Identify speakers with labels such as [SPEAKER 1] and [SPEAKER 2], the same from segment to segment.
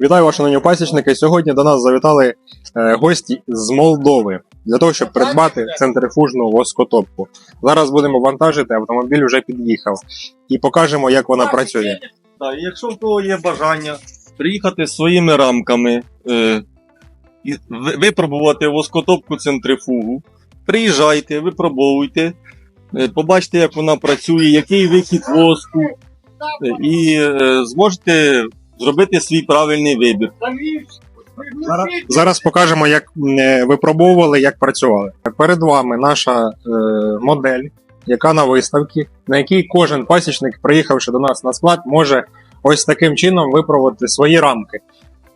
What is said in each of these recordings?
[SPEAKER 1] Вітаю вас, шановні пасічники. Сьогодні до нас завітали е, гості з Молдови для того, щоб придбати центрифужну воскотопку. Зараз будемо вантажити, автомобіль вже під'їхав і покажемо, як вона працює.
[SPEAKER 2] Так, і якщо в кого є бажання приїхати своїми рамками, е, і ви- випробувати воскотопку центрифугу, приїжджайте, випробовуйте, е, побачите, як вона працює, який вихід воску, е, і е, зможете зробити свій правильний вибір.
[SPEAKER 1] Зараз, зараз покажемо, як е, випробовували, як працювали. Перед вами наша е, модель, яка на виставці, на якій кожен пасічник, приїхавши до нас на склад, може ось таким чином випробувати свої рамки.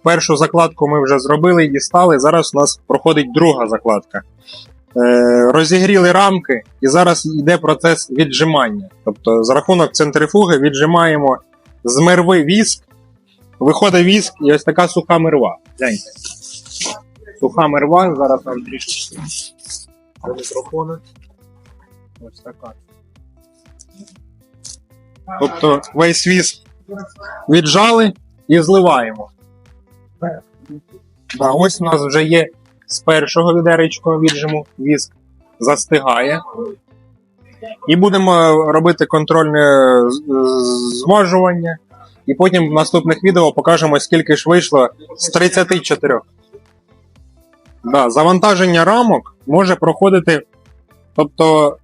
[SPEAKER 1] Першу закладку ми вже зробили і дістали. Зараз у нас проходить друга закладка. Е, розігріли рамки, і зараз йде процес віджимання. Тобто, за рахунок центрифуги віджимаємо з мерви віск, виходить віск і ось така суха мерва. Гляньте. Суха мерва, зараз вам трішечки до мікрофона. Ось така. Тобто весь віск віджали і зливаємо. Да, ось у нас вже є з першого відеречка віджиму віск застигає. І будемо робити контрольне з- з- змажування. І потім в наступних відео покажемо, скільки ж вийшло з 34. Да, завантаження рамок може проходити тобто,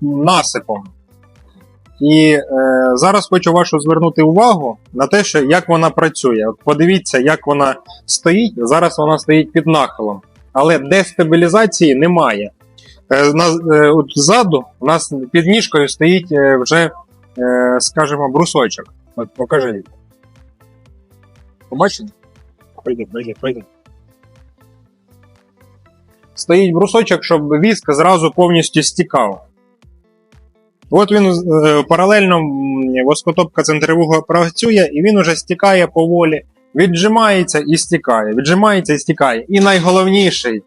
[SPEAKER 1] насипом. І е, зараз хочу вашу звернути увагу на те, що як вона працює. От подивіться, як вона стоїть. Зараз вона стоїть під нахилом, але дестабілізації немає. Е, на, е, от ззаду у нас під ніжкою стоїть е, вже, е, скажімо, брусочок. От покажи. Побачите? Пройди, пройди, пройди. Стоїть брусочок, щоб віск зразу повністю стікав. От він е, паралельно воскотопка центрифуга працює, і він уже стікає поволі, віджимається і стікає, віджимається і стікає. І найголовніший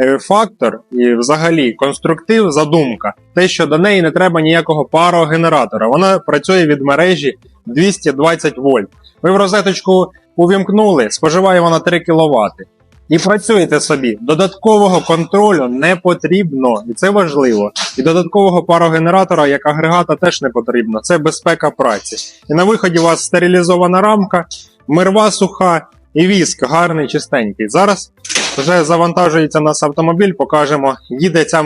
[SPEAKER 1] е, фактор, і взагалі конструктив, задумка, те, що до неї не треба ніякого парогенератора. Вона працює від мережі 220 вольт. Ви в розеточку увімкнули, споживає вона 3 кВт. І працюєте собі. Додаткового контролю не потрібно, і це важливо. І додаткового парогенератора як агрегата теж не потрібно. Це безпека праці. І на виході у вас стерилізована рамка, мирва суха і віск гарний, чистенький. Зараз вже завантажується нас автомобіль, покажемо. Їде ця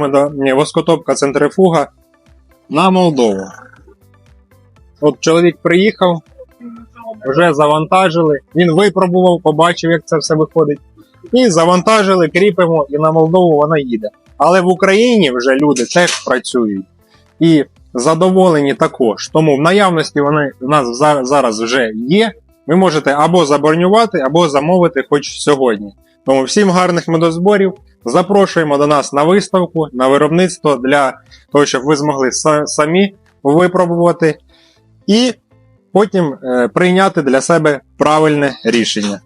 [SPEAKER 1] воскотопка центрифуга на Молдову. От чоловік приїхав, вже завантажили. Він випробував, побачив, як це все виходить. І завантажили, кріпимо, і на Молдову вона їде. Але в Україні вже люди теж працюють і задоволені також. Тому в наявності вони в нас зараз вже є. Ви можете або забронювати, або замовити хоч сьогодні. Тому всім гарних медозборів. Запрошуємо до нас на виставку, на виробництво для того, щоб ви змогли самі випробувати і потім е, прийняти для себе правильне рішення.